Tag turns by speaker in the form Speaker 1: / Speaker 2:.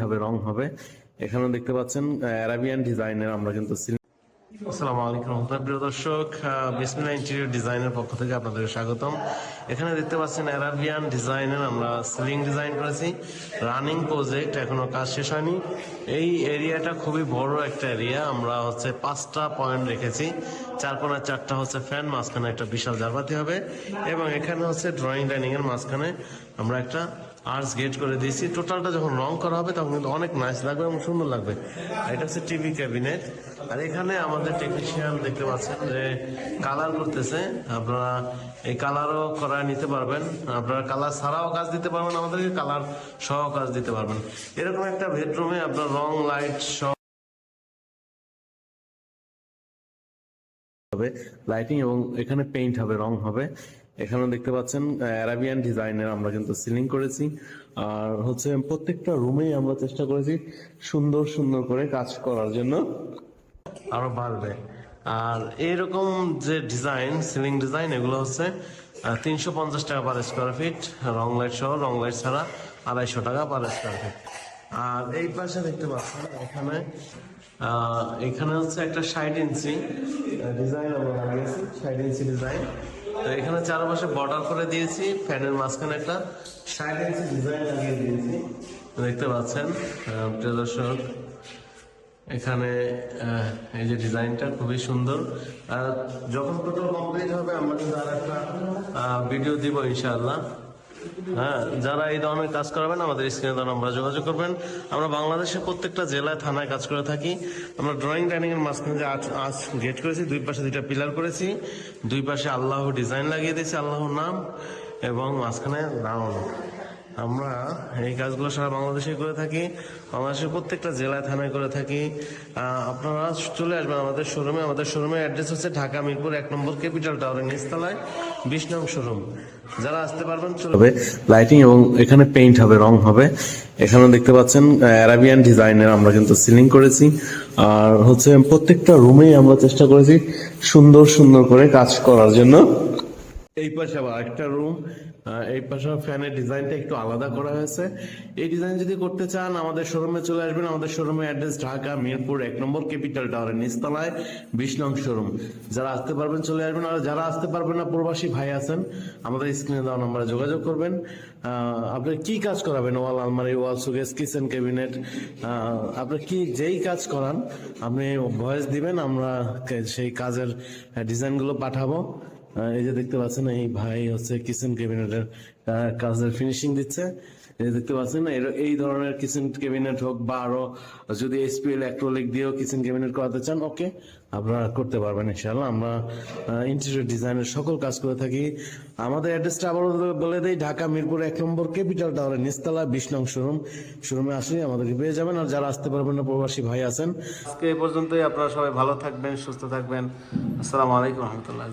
Speaker 1: হবে রং হবে এখানে দেখতে পাচ্ছেন অ্যারাবিয়ান ডিজাইনের আমরা কিন্তু সিল- আসসালামু আলাইকুম রহমতুল্লাহ। প্রিয় দর্শক বিসমিল্লাহ ইন্টেরিয়র ডিজাইনের পক্ষ থেকে আপনাদের স্বাগতম। এখানে দেখতে পাচ্ছেন অ্যারাবিয়ান ডিজাইনের আমরা সিলিং ডিজাইন করেছি। রানিং প্রজেক্ট এখনও কাজ শেষ হয়নি। এই এরিয়াটা খুবই বড় একটা এরিয়া আমরা হচ্ছে পাঁচটা পয়েন্ট রেখেছি। চার কোনায় চারটা হচ্ছে ফ্যান মাঝখানে একটা বিশাল জারবাতি হবে। এবং এখানে হচ্ছে ড্রয়িং ডাইনিং এর মাঝখানে আমরা একটা আর্টস গেট করে দিয়েছি। টোটালটা যখন রং করা হবে, তখন কিন্তু অনেক নাইস লাগবে এবং সুন্দর লাগবে। এটা হচ্ছে টিভি ক্যাবিনেট আর এখানে আমাদের টেকনিশিয়ান দেখতে পাচ্ছেন যে কালার করতেছে। আপনারা এই কালারও করা নিতে পারবেন। আপনারা কালার ছাড়াও কাজ দিতে পারবেন, আমাদেরকে কালার সহ কাজ দিতে পারবেন। এরকম একটা বেডরুমে আপনার রং লাইট সহ হবে। লাইটিং এবং এখানে পেইন্ট হবে, রং হবে। এখানে দেখতে পাচ্ছেন অ্যারাবিয়ান ডিজাইনের আমরা কিন্তু সিলিং করেছি। আর হচ্ছে প্রত্যেকটা রুমেই আমরা চেষ্টা করেছি সুন্দর সুন্দর করে কাজ করার জন্য। আরও বাড়বে। আর এইরকম যে ডিজাইন সিলিং ডিজাইন এগুলো হচ্ছে তিনশো পঞ্চাশ টাকা পার স্কোয়ার ফিট রং লাইট সহ, রং লাইট ছাড়া আড়াইশো টাকা পার স্কোয়ার ফিট আর এই পাশে দেখতে পাচ্ছেন, এখানে এখানে হচ্ছে একটা ষাট ইঞ্চি ডিজাইন আমরা লাগিয়েছি ষাট ইঞ্চি ডিজাইন তো এখানে চারপাশে বর্ডার করে দিয়েছি, ফ্যানের মাঝখানে একটা সাইড ডিজাইন লাগিয়ে দিয়েছি। দেখতে পাচ্ছেন প্রিয় দর্শক, এখানে এই যে ডিজাইনটা খুবই সুন্দর। আর যখন টোটাল কমপ্লিট হবে, আমরা কিন্তু আর একটা ভিডিও দিব ইনশাআল্লাহ। হ্যাঁ যারা এই ধরনের কাজ করাবেন, আমাদের স্ক্রিনে দ্বারা আমরা যোগাযোগ করবেন। আমরা বাংলাদেশের প্রত্যেকটা জেলায় থানায় কাজ করে থাকি। আমরা ড্রয়িং ডাইনিং এর মাঝখানে যে আজ আজ গেট করেছি, দুই পাশে দুইটা পিলার করেছি। দুই পাশে আল্লাহ ডিজাইন লাগিয়ে দিয়েছি, আল্লাহর নাম, এবং মাঝখানে রাউন্ড। আমরা এই কাজগুলো সারা বাংলাদেশে করে থাকি বাংলাদেশের প্রত্যেকটা জেলায় থানায় করে থাকি। আপনারা চলে আসবেন আমাদের শোরুমে আমাদের শোরুমের অ্যাড্রেস হচ্ছে ঢাকা মিরপুর এক নম্বর ক্যাপিটাল টাওয়ারের নিচতলায় বিশ নং শোরুম যারা আসতে পারবেন চলে হবে লাইটিং এবং এখানে পেইন্ট হবে রং হবে। এখানে দেখতে পাচ্ছেন অ্যারাবিয়ান ডিজাইনের আমরা কিন্তু সিলিং করেছি। আর হচ্ছে প্রত্যেকটা রুমেই আমরা চেষ্টা করেছি সুন্দর সুন্দর করে কাজ করার জন্য। এই পাশে আবার একটা রুম এই পাশে ফ্যানের ডিজাইনটা একটু আলাদা করা হয়েছে। এই ডিজাইন যদি করতে চান, আমাদের শোরুমে চলে আসবেন। আমাদের শোরুমের অ্যাড্রেস ঢাকা, মিরপুর, এক নম্বর ক্যাপিটাল টাওয়ারের নিচতলায়, বিশ নং শোরুম। যারা আসতে পারবেন, চলে আসবেন। আর যারা আসতে পারবেন না, প্রবাসী ভাই আছেন, আমাদের স্ক্রিনে দেওয়া নম্বরে যোগাযোগ করবেন। আপনি কি কাজ করাবেন? ওয়াল আলমারি, ওয়াল সুকেস কিচেন ক্যাবিনেট আপনি কি যেই কাজ করান, আপনি ভয়েস দিবেন, আমরা সেই কাজের ডিজাইনগুলো পাঠাবো। এই যে দেখতে পাচ্ছেন এই ভাই হচ্ছে কিচেন ক্যাবিনেটের কাজের ফিনিশিং দিচ্ছে। দেখতে পাচ্ছেন এই ধরনের কিচেন ক্যাবিনেট হোক বা আরও যদি অ্যাক্রোলিক দিয়েও কিচেন ক্যাবিনেট করাতে চান ওকে আপনারা করতে পারবেন ইনশাআল্লাহ। আমরা ইন্টেরিয়র ডিজাইনের সকল কাজ করে থাকি। আমাদের অ্যাড্রেসটা আবার বলে দেই, ঢাকা মিরপুর এক নম্বর ক্যাপিটাল টাওয়ারের নিচতলা, বিশ নং শোরুম। শোরুমে আসলে আমাদেরকে পেয়ে যাবেন, আর যারা আসতে পারবেন না, প্রবাসী ভাই আছেন। আজকে এই পর্যন্তই, আপনারা সবাই ভালো থাকবেন, সুস্থ থাকবেন। আসসালামু আলাইকুম রহমতুল্লাহ।